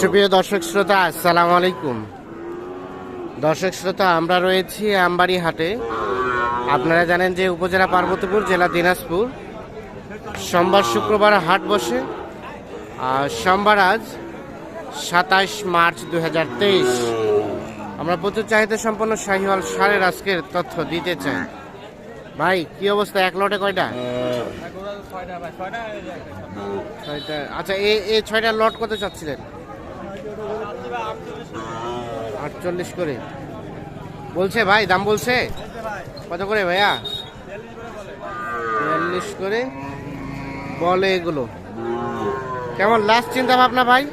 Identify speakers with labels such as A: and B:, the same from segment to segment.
A: সুপ্রিয় দর্শক শ্রোতা আসসালামু আলাইকুম। দর্শক শ্রোতা আমরা রয়েছি আমবাড়ি হাটে আপনারা জানেন যে উপজেলা পার্বতীপুর জেলা দিনাজপুর। সোমবার শুক্রবার হাট বসে। আর সোমবার আজ সাতাশ মার্চ দু হাজার তেইশ। আমরা প্রচুর চাহিদা সম্পন্ন শাহিওয়াল সারের আজকের তথ্য দিতে চাই। ভাই কি অবস্থা? এক লটে কয়টা? ছয়টা আচ্ছা এই এই ছয়টা লট কত চাচ্ছিলেন? আটচল্লিশ করে। বলছে ভাই দাম বলছে? কত করে ভাইয়া? বিয়াল্লিশ করে। বলে এগুলো। কেমন লাস্ট চিন্তা ভাবনা ভাই?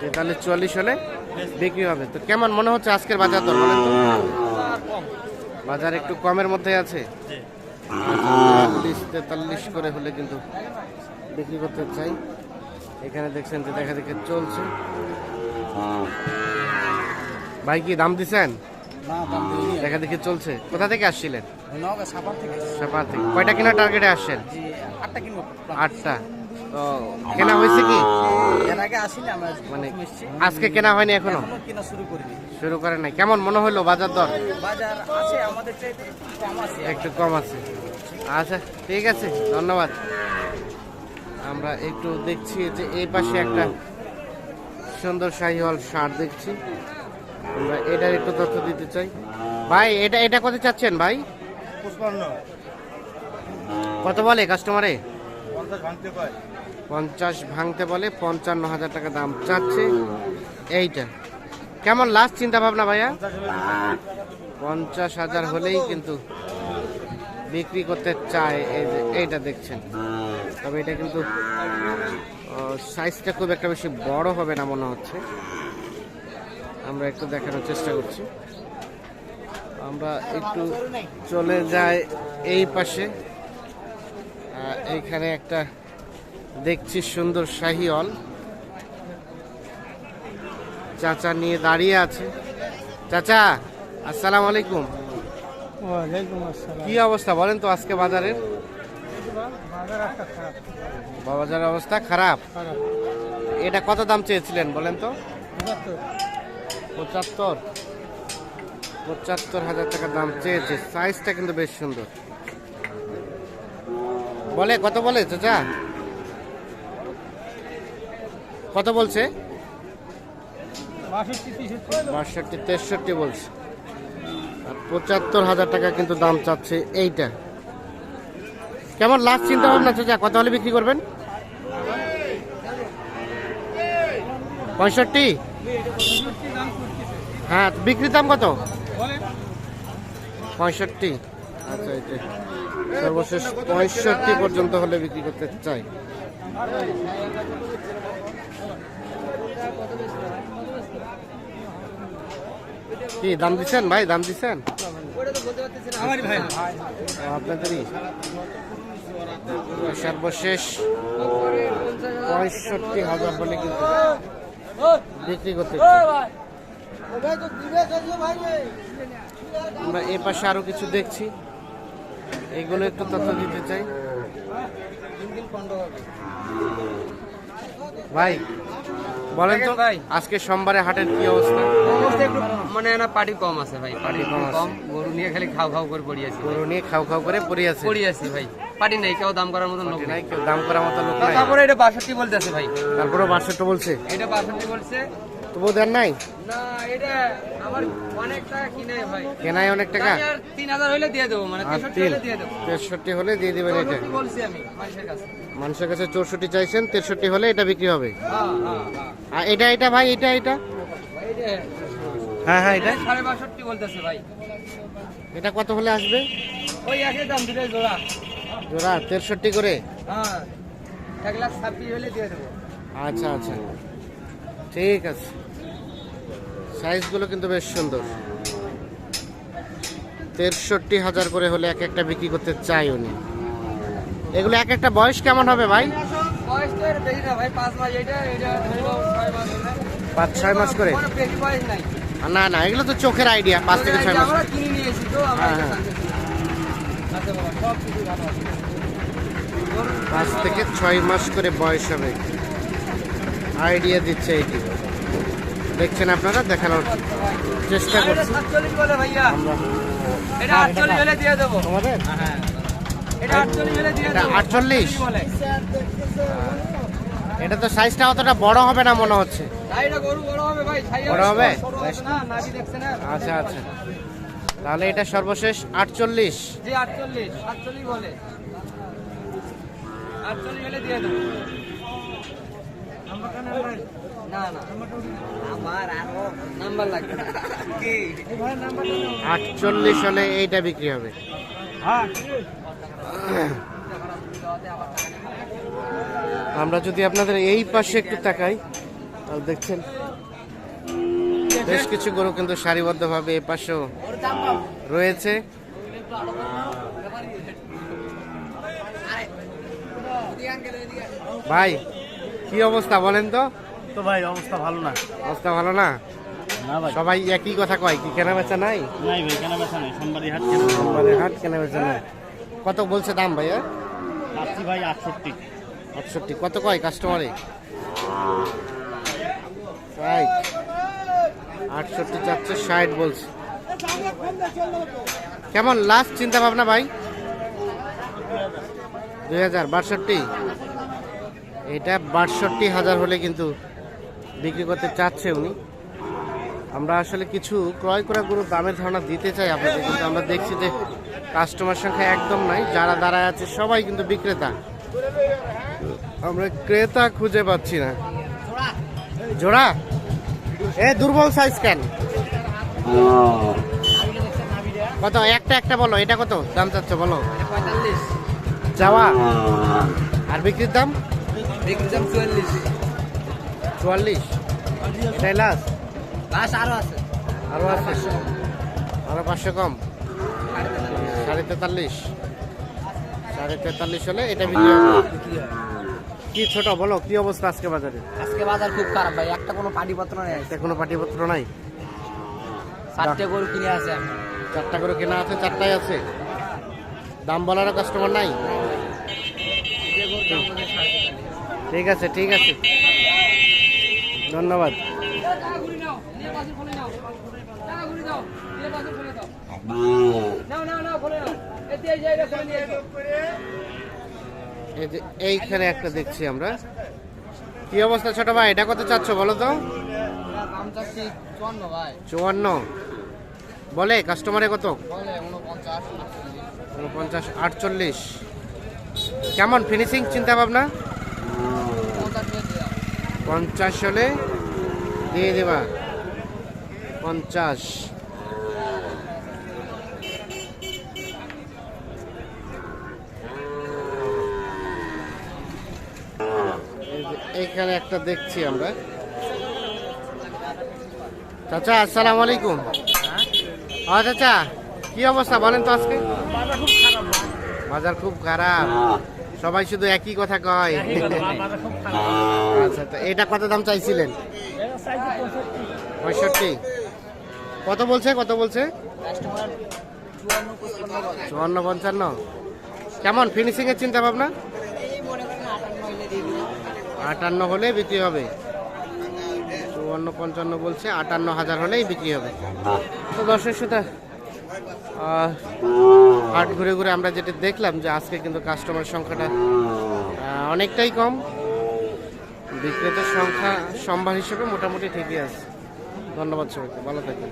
A: তেতাল্লিশ চুয়াল্লিশ হলে বিক্রি হবে। তো কেমন মনে হচ্ছে আজকের বাজার দর বলেন তো? বাজার একটু কমের মধ্যে আছে। তেতাল্লিশ করে হলে কিন্তু বিক্রি করতে চাই। এখানে দেখছেন যে দেখা দেখে চলছে। ভাই কি দাম দিছেন? দেখা দেখে চলছে। কোথা থেকে আসছিলেন? সাপার থেকে কয়টা কেনার টার্গেটে আসছেন? আটটা তো কেনা হয়েছে কি? মানে আজকে কেনা হয়নি এখনও? শুরু করেন। নাই। কেমন মনে হলো বাজার দর? একটু কম আছে। আচ্ছা ঠিক আছে। ধন্যবাদ। আমরা একটু দেখছি যে এই পাশে একটা সুন্দর শাহিওয়াল সার দেখছি। আমরা এটার একটু তথ্য দিতে চাই। ভাই এটা এটা কত চাচ্ছেন ভাই? কত বলে কাস্টমারে? পঞ্চাশ ভাঙতে বলে পঞ্চান্ন হাজার টাকা দাম চাচ্ছে। এইটা। কেমন লাস্ট চিন্তা ভাবনা ভাইয়া পঞ্চাশ হাজার হলেই কিন্তু বিক্রি করতে চায় এই যে এইটা দেখছেন। তবে এটা কিন্তু সাইজটা খুব একটা বেশি বড় হবে না মনে হচ্ছে। আমরা একটু দেখানোর চেষ্টা করছি। আমরা একটু চলে যাই এই পাশে। এইখানে একটা দেখছি সুন্দর শাহিওয়াল। চাচা নিয়ে দাঁড়িয়ে আছে। চাচা আসসালামু আলাইকুম। কি অবস্থা বলেন তো আজকে বাজারের? বাজারের অবস্থা খারাপ। এটা কত দাম চেয়েছিলেন বলেন তো?
B: পঁচাত্তর।
A: পঁচাত্তর হাজার টাকা দাম চেয়েছে। সাইজটা কিন্তু বেশ সুন্দর। বলে, কত বলে চাচা? কত বলছে?
B: বাষট্টি, তেষট্টি
A: বলছে। আর পঁচাত্তর হাজার টাকা কিন্তু দাম চাচ্ছে এইটা। কেমন লাস্ট চিন্তা ভাবনা চাচা? কত হলে বিক্রি করবেন? পঁয়ষট্টি? হ্যাঁ বিক্রির দাম কত? পঁয়ষট্টি। আচ্ছা সর্বশেষ পঁয়ষট্টি পর্যন্ত হলে বিক্রি করতে চাই। কি, দাম দিচ্ছেন? ভাই, দাম দিচ্ছেন? আপনাদেরই? সর্বশেষ পঁয়ষট্টি হাজার হলে কিন্তু বিক্রি করতে। আমরা এ পাশে আরও কিছু দেখছি। এগুলো একটু তথ্য দিতে চাই। ভাই বলেন তো
C: ভাই।
A: আজকে সোমবারে হাটের কি অবস্থা?
C: অবস্থা একটু মানে না পার্টি কম আছে ভাই পার্টি
A: কম
C: কম। গরু নিয়ে খালি খাও খাও করে পড়ি আছি।
A: গরু নিয়ে খাও খাও করে পড়ে আছে।
C: পড়ি আছি ভাই। পার্টি নাই কেউ দাম করার মতন লোক নাই।
A: নাই কেউ দাম করার মতো লোক নাই।
C: তারপরে এটা বাষট্টি বলতেছে ভাই।
A: তারপরে বাষট্টি বলছে।
C: এটা বাষট্টি বলছে।
A: তবু দেন নাই?
C: না এটা আমার অনেক টাকা ভাই।
A: কেনাই অনেক টাকা?
C: দিয়ে দেবো মানে হলে দিয়ে দেবো।
A: তেষট্টি হলে দিয়ে দিবেন এটা?
C: বলছি আমি মানুষের কাছে।
A: মানুষের কাছে চাইছেন তেষট্টি হলে এটা বিক্রি হবে?
C: হ্যাঁ হ্যাঁ হ্যাঁ।
A: আর এটা এটা ভাই এটা এটা? হ্যাঁ হ্যাঁ এটা?
C: সাড়ে বাষট্টি বলতেছে ভাই।
A: এটা কত হলে আসবে?
C: ওই একই দাম দুটোই জোড়া।
A: জোড়া তেষট্টি করে?
C: হ্যাঁ এক লাখ ছাব্বিশ হলে দিয়ে দেবো।
A: আচ্ছা আচ্ছা। ঠিক আছে। সাইজগুলো কিন্তু বেশ সুন্দর। তেষট্টি হাজার করে হলে এক একটা বিক্রি করতে চাই উনি। এগুলো এক একটা বয়স কেমন হবে ভাই?
C: পাঁচ ছয় মাস
A: করে? না না এগুলো তো চোখের আইডিয়া পাঁচ থেকে ছয় মাস। হ্যাঁ, হ্যাঁ।
C: আচ্ছা
A: পাঁচ থেকে ছয় মাস করে বয়স হবে। আইডিয়া দিচ্ছে এটি। দেখছেন আপনারা? দেখানোর চেষ্টা করছি।
C: আটচল্লিশ এটা আটচল্লিশ হলে দিয়ে দেবো।
A: তোমাদের?
C: এটা আটচল্লিশ হলে দিয়ে
A: এটা
C: দেবো।
A: 48?
C: বলে?
A: এটা তো সাইজটা অতটা বড় হবে না মনে হচ্ছে।
C: বড় হবে
A: আচ্ছা আচ্ছা। তাহলে এটা সর্বশেষ আটচল্লিশ।
C: আটচল্লিশ আটচল্লিশ বলে। আটচল্লিশ দিয়ে দেবো না না আমার আরও নাম্বার লাগবে কি
A: আটচল্লিশ হলে এইটা বিক্রি হবে। আমরা যদি আপনাদের এই পাশে একটু তাকাই, তাহলে দেখছেন বেশ কিছু গরু কিন্তু সারিবদ্ধভাবে এ পাশেও রয়েছে। ভাই কি অবস্থা বলেন তো?
B: তো ভাই অবস্থা ভালো না।
A: অবস্থা ভালো না?
B: না ভাই।
A: সবাই একই কথা কয় কি কেনা বেচা নাই?
B: নাই ভাই কেনা বেচা নাই সোমবারই হাট কেনা
A: সোমবারে হাট কেনা বেচা নাই। কত বলছে দাম ভাইয়া?
B: পাচ্ছি ভাই আটষট্টি।
A: আটষট্টি কত কয় কাস্টমারে ষাট। আটষট্টি চারশো ষাট বলছে। কেমন লাস্ট চিন্তা ভাবনা ভাই? দুই হাজার বাষট্টি? এটা বাষট্টি হাজার হলে কিন্তু বিক্রি করতে চাচ্ছে উনি। আমরা আসলে কিছু ক্রয় করা গরুর দামের ধারণা দিতে চাই আপনাদের কিন্তু আমরা দেখছি যে কাস্টমার সংখ্যা একদম নাই যারা দাঁড়ায় আছে সবাই কিন্তু বিক্রেতা। আমরা ক্রেতা খুঁজে পাচ্ছি না। জোড়া? এ দুর্বল সাইজ কেন? কত? একটা একটা বলো এটা কত? দাম চাচ্ছ বলো। যাওয়া। আর বিক্রির দাম?
C: বিক্রি দাম চুয়াল্লিশ।
A: চুয়াল্লিশ? এটাই লাস্ট
C: আরও আছে।
A: আরও আছে? আরও পাঁচশো কম? সাড়ে তেতাল্লিশ। সাড়ে তেতাল্লিশ? হলে এটা বিক্রি হবে। কি ছোট বলো কি অবস্থা আজকে বাজারে?
C: আজকে বাজার খুব খারাপ ভাই একটা কোনো পাটিপত্র নেই
A: এটা কোনো পাটিপত্র নাই?
C: চারটে গরু কিনে আছে
A: চারটা গরু কেনা আছে চারটাই আছে? দাম বলারও কাস্টমার নাই? ঠিক আছে ঠিক আছে। ধন্যবাদ। এই এইখানে একটা দেখছি আমরা। কি অবস্থা ছোট ভাই? এটা কত চাচ্ছ বলো তো?
C: চুয়ান্ন।
A: বলে কাস্টমারে কত?
C: উনপঞ্চাশ,
A: আটচল্লিশ। কেমন ফিনিশিং চিন্তা ভাবনা পঞ্চাশ হলে দিয়ে দেবা। পঞ্চাশ। এইখানে একটা দেখছি আমরা। চাচা আসসালামু আলাইকুম। হ্যাঁ। চাচা কি অবস্থা বলেন তো আজকে? বাজার খুব খারাপ। সবাই শুধু একই কথা কয়। আচ্ছা তো এটা কত দাম চাইছিলেন? পঁয়ষট্টি। কত বলছে কত বলছে? চুয়ান্ন পঞ্চান্ন। কেমন ফিনিশিং এর চিন্তা ভাবনা আটান্ন হলে বিক্রি হবে। চুয়ান্ন পঞ্চান্ন বলছে আটান্ন হাজার হলেই বিক্রি হবে। তো দর্শক শ্রোতা হাট ঘুরে ঘুরে আমরা যেটা দেখলাম যে আজকে কিন্তু কাস্টমার সংখ্যাটা অনেকটাই কম। বিক্রেতার সংখ্যা সম্ভার হিসেবে মোটামুটি ঠিকই আছে। ধন্যবাদ সবাইকে। ভালো থাকবেন।